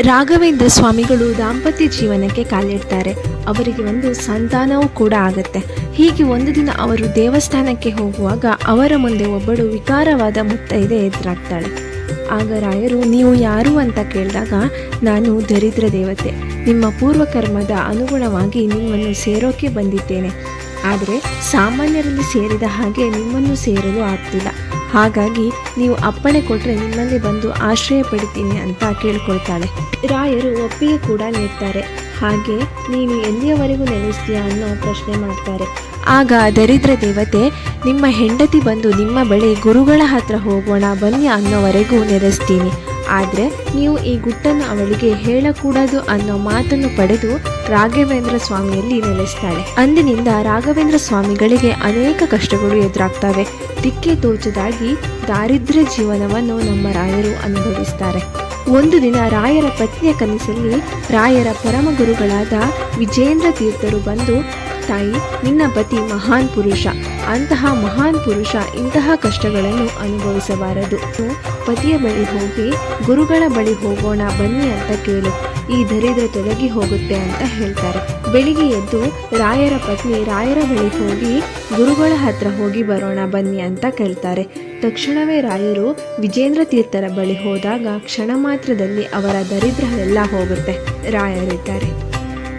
ರಾಘವೇಂದ್ರ ಸ್ವಾಮಿಗಳು ದಾಂಪತ್ಯ ಜೀವನಕ್ಕೆ ಕಾಲಿಡ್ತಾರೆ. ಅವರಿಗೆ ಒಂದು ಸಂತಾನವೂ ಕೂಡ ಆಗುತ್ತೆ. ಹೀಗೆ ಒಂದು ದಿನ ಅವರು ದೇವಸ್ಥಾನಕ್ಕೆ ಹೋಗುವಾಗ ಅವರ ಮುಂದೆ ಒಬ್ಬಳು ವಿಕಾರವಾದ ಮುತ್ತೈದೆ ಎದುರಾಗ್ತಾಳೆ. ಆಗ ರಾಯರು, ನೀವು ಯಾರು ಅಂತ ಕೇಳಿದಾಗ, ನಾನು ದರಿದ್ರ ದೇವತೆ. ನಿಮ್ಮ ಪೂರ್ವಕರ್ಮದ ಅನುಗುಣವಾಗಿ ನಿಮ್ಮನ್ನು ಸೇರೋಕೆ ಬಂದಿದ್ದೇನೆ. ಆದರೆ ಸಾಮಾನ್ಯರಲ್ಲಿ ಸೇರಿದ ಹಾಗೆ ನಿಮ್ಮನ್ನು ಸೇರಲು ಆಗ್ತಿಲ್ಲ. ಹಾಗಾಗಿ ನೀವು ಅಪ್ಪಣೆ ಕೊಟ್ಟರೆ ನಿಮ್ಮಲ್ಲಿ ಬಂದು ಆಶ್ರಯ ಪಡಿತೀನಿ ಅಂತ ಕೇಳ್ಕೊಳ್ತಾಳೆ. ರಾಯರು ಒಪ್ಪಿಗೆ ಕೂಡ ನೀಡ್ತಾರೆ. ಹಾಗೆ ನೀನು ಎಲ್ಲಿಯವರೆಗೂ ನೆಲೆಸ್ತೀಯಾ ಅನ್ನೋ ಪ್ರಶ್ನೆ ಮಾಡ್ತಾರೆ. ಆಗ ದರಿದ್ರ ದೇವತೆ, ನಿಮ್ಮ ಹೆಂಡತಿ ಬಂದು ನಿಮ್ಮ ಬಳಿ ಗುರುಗಳ ಹತ್ರ ಹೋಗೋಣ, ಬನ್ನಿ ಅನ್ನೋವರೆಗೂ ನೆಲೆಸ್ತೀನಿ ಆದರೆ ನೀವು ಈ ಗುಟ್ಟನ್ನು ಅವಳಿಗೆ ಹೇಳಕೂಡದು ಅನ್ನೋ ಮಾತನ್ನು ಪಡೆದು ರಾಘವೇಂದ್ರ ಸ್ವಾಮಿಯಲ್ಲಿ ನೆಲೆಸ್ತಾಳೆ. ಅಂದಿನಿಂದ ರಾಘವೇಂದ್ರ ಸ್ವಾಮಿಗಳಿಗೆ ಅನೇಕ ಕಷ್ಟಗಳು ಎದುರಾಗ್ತವೆ. ದಿಕ್ಕೆ ತೋಚದಾಗಿ ದಾರಿದ್ರ್ಯ ಜೀವನವನ್ನು ನಮ್ಮ ರಾಯರು ಅನುಭವಿಸ್ತಾರೆ. ಒಂದು ದಿನ ರಾಯರ ಪತ್ನಿಯ ಕನಸಲ್ಲಿ ರಾಯರ ಪರಮಗುರುಗಳಾದ ವಿಜೇಂದ್ರ ತೀರ್ಥರು ಬಂದು ತಾಯಿ, ನಿನ್ನ ಪತಿ ಮಹಾನ್ ಪುರುಷ. ಅಂತಹ ಮಹಾನ್ ಪುರುಷ ಇಂತಹ ಕಷ್ಟಗಳನ್ನು ಅನುಭವಿಸಬಾರದು. ಪತಿಯ ಬಳಿ ಹೋಗಿ, ಗುರುಗಳ ಬಳಿ ಹೋಗೋಣ, ಬನ್ನಿ ಅಂತ ಕೇಳು. ಈ ದರಿದ್ರ ತೊಲಗಿ ಹೋಗುತ್ತೆ ಅಂತ ಹೇಳ್ತಾರೆ. ಬೆಳಿಗ್ಗೆ ಎದ್ದು ರಾಯರ ಪತ್ನಿ ರಾಯರ ಬಳಿ ಹೋಗಿ, ಗುರುಗಳ ಹತ್ರ ಹೋಗಿ ಬರೋಣ, ಬನ್ನಿ ಅಂತ ಕೇಳ್ತಾರೆ. ತಕ್ಷಣವೇ ರಾಯರು ವಿಜೇಂದ್ರ ತೀರ್ಥರ ಬಳಿ ಹೋದಾಗ ಕ್ಷಣ ಮಾತ್ರದಲ್ಲಿ ಅವರ ದರಿದ್ರ ಎಲ್ಲ ಹೋಗುತ್ತೆ. ರಾಯರಿದ್ದಾರೆ.